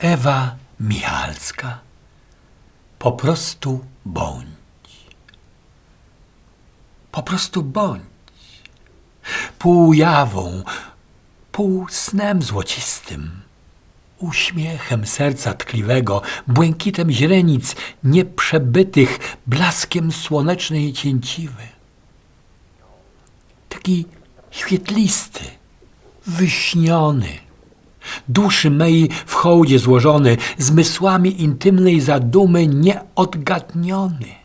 Ewa Michalska. Po prostu bądź. Po prostu bądź. Pół jawą, pół snem złocistym, uśmiechem serca tkliwego, błękitem źrenic nieprzebytych, blaskiem słonecznej cięciwy. Taki świetlisty, wyśniony, duszy mej w hołdzie złożony, zmysłami intymnej zadumy nieodgadniony.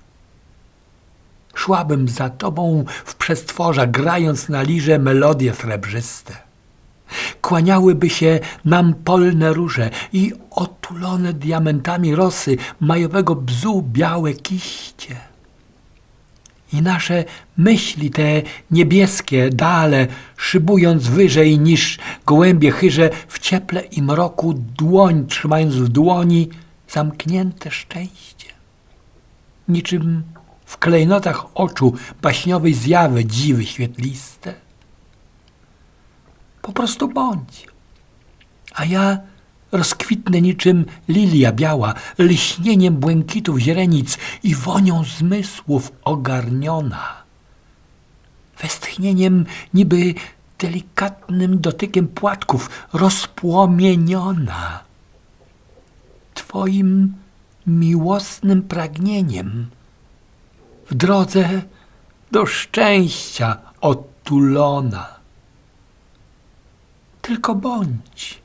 Szłabym za tobą w przestworza, grając na lirze melodie srebrzyste. Kłaniałyby się nam polne róże i otulone diamentami rosy majowego bzu białe kiście. I nasze myśli te niebieskie dale, szybując wyżej niż gołębie chyże, w cieple i mroku dłoń trzymając w dłoni zamknięte szczęście. Niczym w klejnotach oczu baśniowej zjawy dziwy świetliste. Po prostu bądź. A ja rozkwitnę niczym lilia biała, lśnieniem błękitów źrenic i wonią zmysłów ogarniona. Westchnieniem niby delikatnym dotykiem płatków rozpłomieniona. Twoim miłosnym pragnieniem w drodze do szczęścia otulona. Tylko bądź.